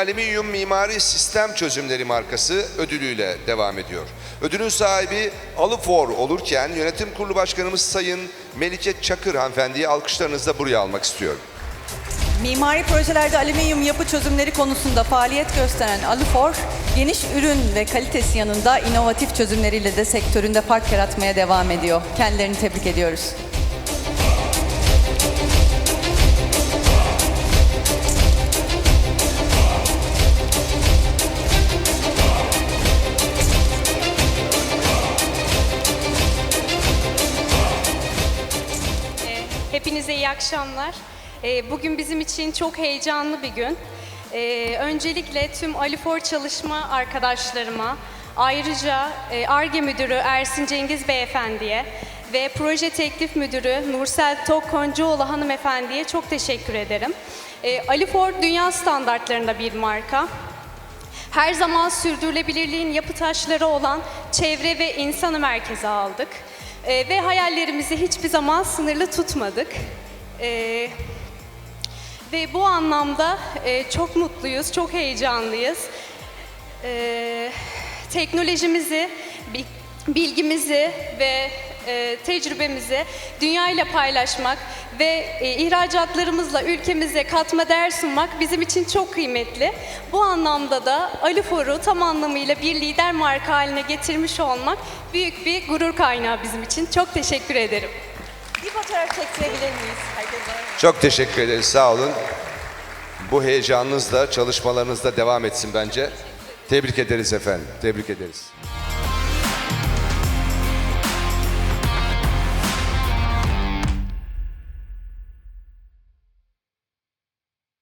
Alüminyum Mimari Sistem Çözümleri markası ödülüyle devam ediyor. Ödülün sahibi Alufor olurken yönetim kurulu başkanımız Sayın Melike Çakır hanımefendiyi alkışlarınızla buraya almak istiyorum. Mimari projelerde alüminyum yapı çözümleri konusunda faaliyet gösteren Alufor, geniş ürün ve kalitesi yanında inovatif çözümleriyle de sektöründe fark yaratmaya devam ediyor. Kendilerini tebrik ediyoruz. Hepinize iyi akşamlar. Ee, Bugün bizim için çok heyecanlı bir gün. Ee, Öncelikle tüm Alifor çalışma arkadaşlarıma, ayrıca e, ARGE Müdürü Ersin Cengiz Beyefendi'ye ve Proje Teklif Müdürü Nursel Tokkoncuoğlu Hanımefendi'ye çok teşekkür ederim. Ee, Alifor dünya standartlarında bir marka. Her zaman sürdürülebilirliğin yapı taşları olan çevre ve insanı merkeze aldık. Ee, ve hayallerimizi hiçbir zaman sınırlı tutmadık. Ee, ve bu anlamda e, çok mutluyuz, çok heyecanlıyız. Ee, teknolojimizi, bi- bilgimizi ve e, tecrübemizi dünya ile paylaşmak ve e, ihracatlarımızla ülkemize katma değer sunmak bizim için çok kıymetli. Bu anlamda da Alifor'u tam anlamıyla bir lider marka haline getirmiş olmak büyük bir gurur kaynağı bizim için. Çok teşekkür ederim. Bir fotoğraf çektirebilir miyiz? Çok teşekkür ederiz, sağ olun. Bu heyecanınız da çalışmalarınız da devam etsin bence. Tebrik ederiz efendim, tebrik ederiz.